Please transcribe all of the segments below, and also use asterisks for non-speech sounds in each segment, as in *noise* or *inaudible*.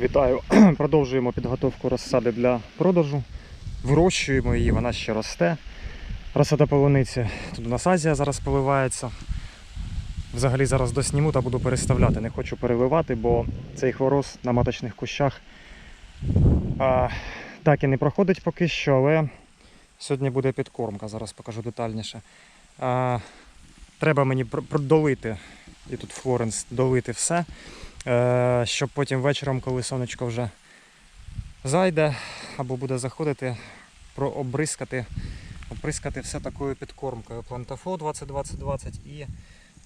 Вітаю! *clears throat* Продовжуємо підготовку розсади для продажу. Вирощуємо її, вона ще росте. Розсада полуниці. Тут у нас Азія зараз поливається. Взагалі зараз досніму та буду переставляти. Не хочу переливати, бо цей хворост на маточних кущах а, так і не проходить поки що, але сьогодні буде підкормка, зараз покажу детальніше. А, треба мені долити, і тут Флоренс, долити все. Е, щоб потім вечором, коли сонечко вже зайде або буде заходити, прообрискати, обрискати все такою підкормкою. Плантафо 20-20-20 і,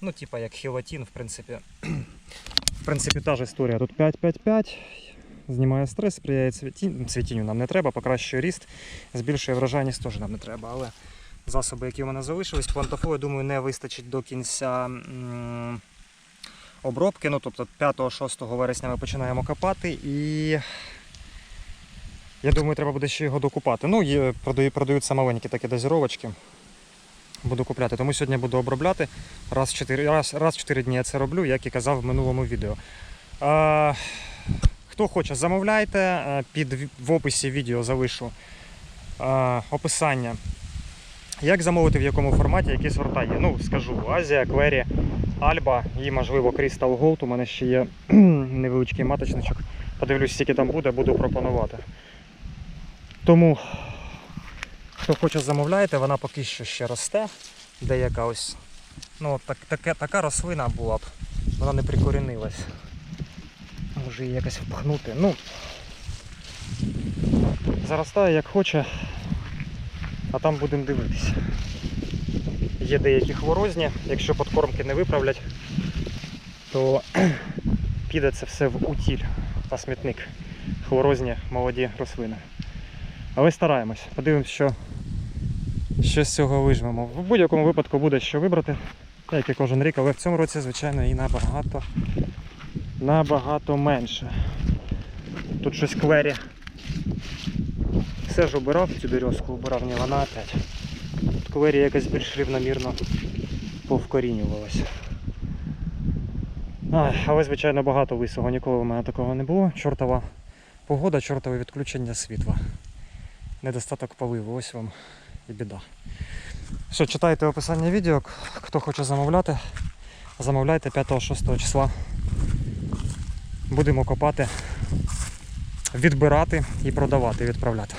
ну, типа як хілатін, в принципі. *clears throat* В принципі, та ж історія. Тут 5-5-5. Знімає стрес, сприяє цвітінню. Цвітінню нам не треба, покращує ріст, збільшує врожайність теж нам не треба. Але засоби, які в мене залишились, плантафо, я думаю, не вистачить до кінця. Обробки. Ну, тобто 5-6 вересня ми починаємо копати і я думаю, треба буде ще його докупати. Ну, є, продаю, продаються маленькі такі дозіровочки. Буду купляти. Тому сьогодні буду обробляти. Раз в 4, раз, раз в 4 дні я це роблю, як і казав в минулому відео. А, хто хоче, замовляйте. Під в описі відео залишу а, описання. Як замовити, в якому форматі, які сорта є. Ну, скажу, Азія, Квері, Альба і, можливо, Crystal Gold. У мене ще є *clears throat* невеличкий маточничок. Подивлюсь, скільки там буде, буду пропонувати. Тому, хто хоче замовляйте, вона поки що ще росте. Деяка ось. Ну, так, таке, така рослина була б. Вона не прикорінилась. Може її якось впхнути. Ну, заростає як хоче, а там будемо дивитися. Є деякі хворозні, якщо подкормки не виправлять, то *clears throat* піде це все в утіль на смітник. Хворозні молоді рослини. Але стараємось. Подивимось, що, що з цього вижмемо. В будь-якому випадку буде що вибрати, як і кожен рік, але в цьому році, звичайно, і набагато, набагато менше. Тут щось квері. Все ж обирав цю березку, обирав, ні, вона опять. Тут якось більш рівномірно повкорінювалася. Але, звичайно, багато лисого, ніколи в мене такого не було. Чортова погода, чортове відключення світла. Недостаток поливу, ось вам і біда. Що, читайте описання відео, хто хоче замовляти, замовляйте 5-6 числа. Будемо копати, відбирати і продавати, відправляти.